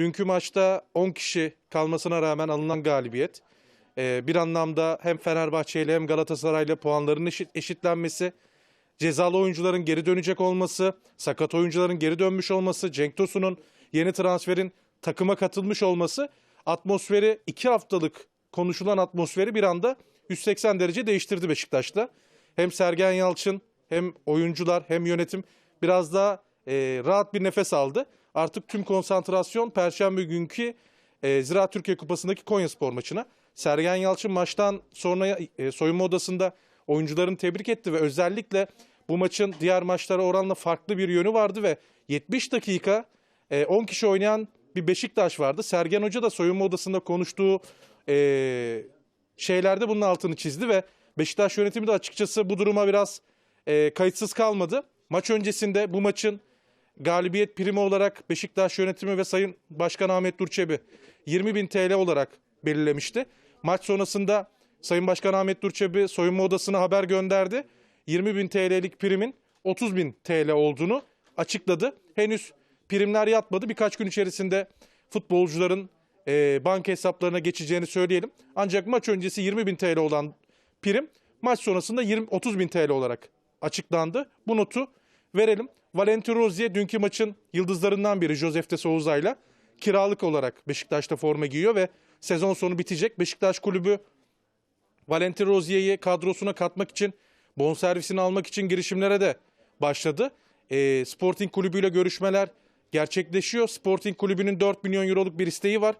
Dünkü maçta 10 kişi kalmasına rağmen alınan galibiyet. Ee, bir anlamda hem Fenerbahçe ile hem Galatasaray ile puanların eşit, eşitlenmesi, cezalı oyuncuların geri dönecek olması, sakat oyuncuların geri dönmüş olması, Cenk Tosun'un yeni transferin takıma katılmış olması atmosferi 2 haftalık konuşulan atmosferi bir anda 180 derece değiştirdi Beşiktaş'ta. Hem Sergen Yalçın hem oyuncular hem yönetim biraz daha e, rahat bir nefes aldı. Artık tüm konsantrasyon Perşembe günkü e, Ziraat Türkiye Kupası'ndaki Konyaspor maçına. Sergen Yalçın maçtan sonra e, soyunma odasında oyuncularını tebrik etti ve özellikle bu maçın diğer maçlara oranla farklı bir yönü vardı ve 70 dakika e, 10 kişi oynayan bir Beşiktaş vardı. Sergen Hoca da soyunma odasında konuştuğu e, şeylerde bunun altını çizdi ve Beşiktaş yönetimi de açıkçası bu duruma biraz e, kayıtsız kalmadı. Maç öncesinde bu maçın galibiyet primi olarak Beşiktaş yönetimi ve Sayın Başkan Ahmet Durçebi 20 bin TL olarak belirlemişti. Maç sonrasında Sayın Başkan Ahmet Durçebi soyunma odasına haber gönderdi. 20 bin TL'lik primin 30 bin TL olduğunu açıkladı. Henüz primler yatmadı. Birkaç gün içerisinde futbolcuların e, banka hesaplarına geçeceğini söyleyelim. Ancak maç öncesi 20 bin TL olan prim maç sonrasında 20, 30 bin TL olarak açıklandı. Bu notu verelim. Valentin Rozier dünkü maçın yıldızlarından biri Josef de Souza'yla kiralık olarak Beşiktaş'ta forma giyiyor ve sezon sonu bitecek. Beşiktaş kulübü Valentin Rozier'i kadrosuna katmak için bonservisini almak için girişimlere de başladı. E, Sporting kulübüyle görüşmeler gerçekleşiyor. Sporting kulübünün 4 milyon euroluk bir isteği var.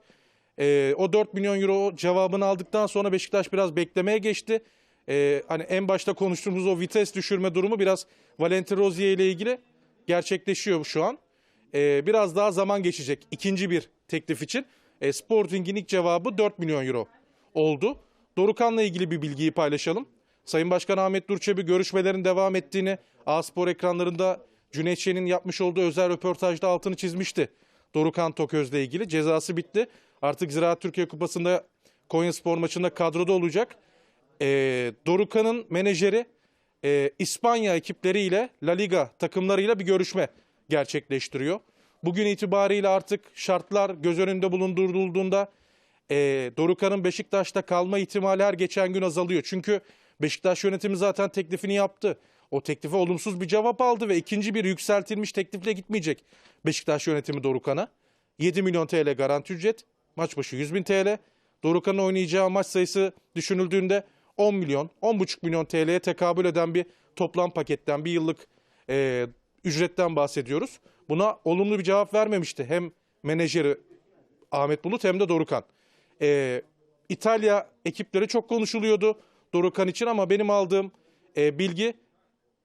E, o 4 milyon euro cevabını aldıktan sonra Beşiktaş biraz beklemeye geçti. E, hani en başta konuştuğumuz o vites düşürme durumu biraz Valentin Rozier ile ilgili gerçekleşiyor şu an. E, biraz daha zaman geçecek ikinci bir teklif için. E, Sporting'in ilk cevabı 4 milyon euro oldu. Dorukan'la ilgili bir bilgiyi paylaşalım. Sayın Başkan Ahmet Durçebi görüşmelerin devam ettiğini A-Spor ekranlarında Cüneyt Şen'in yapmış olduğu özel röportajda altını çizmişti. Dorukan Toköz'le ilgili cezası bitti. Artık Ziraat Türkiye Kupası'nda Konya Spor maçında kadroda olacak. Ee, Dorukan'ın menajeri e, İspanya ekipleriyle La Liga takımlarıyla bir görüşme gerçekleştiriyor. Bugün itibariyle artık şartlar göz önünde bulundurulduğunda e, Dorukan'ın Beşiktaş'ta kalma ihtimali her geçen gün azalıyor. Çünkü Beşiktaş yönetimi zaten teklifini yaptı. O teklife olumsuz bir cevap aldı ve ikinci bir yükseltilmiş teklifle gitmeyecek Beşiktaş yönetimi Dorukan'a. 7 milyon TL garanti ücret, maç başı 100 bin TL. Dorukan'ın oynayacağı maç sayısı düşünüldüğünde 10 milyon, 10,5 milyon TL'ye tekabül eden bir toplam paketten bir yıllık e, ücretten bahsediyoruz. Buna olumlu bir cevap vermemişti hem menajeri Ahmet Bulut hem de Dorukan. E, İtalya ekipleri çok konuşuluyordu Dorukan için ama benim aldığım e, bilgi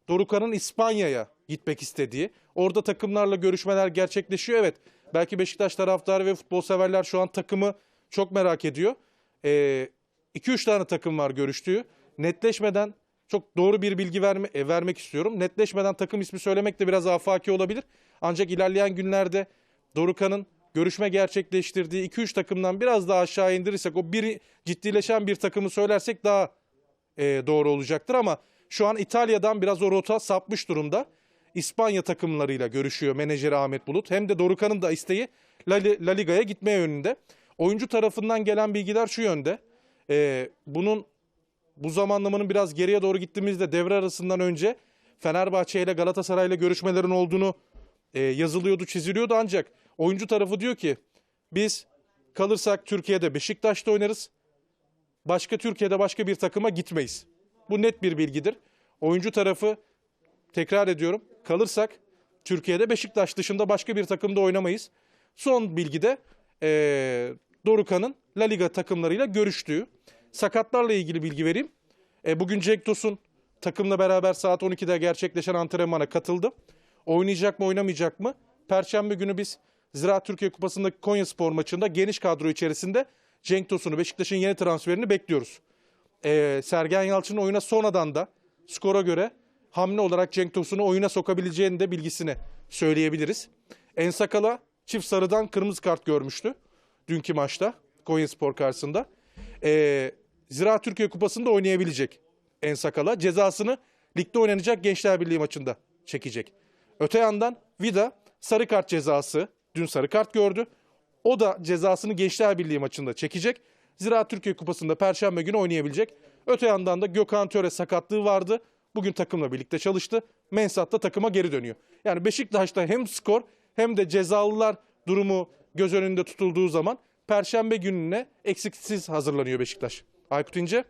Dorukan'ın İspanya'ya gitmek istediği. Orada takımlarla görüşmeler gerçekleşiyor. Evet belki Beşiktaş taraftarı ve futbol severler şu an takımı çok merak ediyor. 2-3 tane takım var görüştüğü. Netleşmeden çok doğru bir bilgi verme, e, vermek istiyorum. Netleşmeden takım ismi söylemek de biraz afaki olabilir. Ancak ilerleyen günlerde Dorukan'ın görüşme gerçekleştirdiği 2-3 takımdan biraz daha aşağı indirirsek o bir ciddileşen bir takımı söylersek daha e, doğru olacaktır ama şu an İtalya'dan biraz o rota sapmış durumda. İspanya takımlarıyla görüşüyor menajeri Ahmet Bulut. Hem de Dorukan'ın da isteği La, La Liga'ya gitme yönünde. Oyuncu tarafından gelen bilgiler şu yönde. E, bunun bu zamanlamanın biraz geriye doğru gittiğimizde devre arasından önce Fenerbahçe ile Galatasaray ile görüşmelerin olduğunu e, yazılıyordu, çiziliyordu ancak oyuncu tarafı diyor ki biz kalırsak Türkiye'de Beşiktaş'ta oynarız. Başka Türkiye'de başka bir takıma gitmeyiz. Bu net bir bilgidir. Oyuncu tarafı tekrar ediyorum kalırsak Türkiye'de Beşiktaş dışında başka bir takımda oynamayız. Son bilgide e, Dorukan'ın La Liga takımlarıyla görüştüğü. Sakatlarla ilgili bilgi vereyim. E, bugün Cenk Tosun takımla beraber saat 12'de gerçekleşen antrenmana katıldı. Oynayacak mı oynamayacak mı? Perşembe günü biz Ziraat Türkiye Kupası'ndaki Konya Spor maçında geniş kadro içerisinde Cenk Tosun'u Beşiktaş'ın yeni transferini bekliyoruz. Ee, Sergen Yalçın'ın oyuna sonradan da skora göre hamle olarak Cenk Tosun'u oyuna sokabileceğini de bilgisini söyleyebiliriz. Ensakala çift sarıdan kırmızı kart görmüştü dünkü maçta Konya Spor karşısında. Ee, Ziraat Türkiye Kupası'nda oynayabilecek Ensakala. Cezasını ligde oynanacak Gençler Birliği maçında çekecek. Öte yandan Vida sarı kart cezası dün sarı kart gördü. O da cezasını Gençler Birliği maçında çekecek. Zira Türkiye Kupası'nda Perşembe günü oynayabilecek. Öte yandan da Gökhan Töre sakatlığı vardı. Bugün takımla birlikte çalıştı. Mensah da takıma geri dönüyor. Yani Beşiktaş'ta hem skor hem de cezalılar durumu göz önünde tutulduğu zaman Perşembe gününe eksiksiz hazırlanıyor Beşiktaş. Aykut İnce.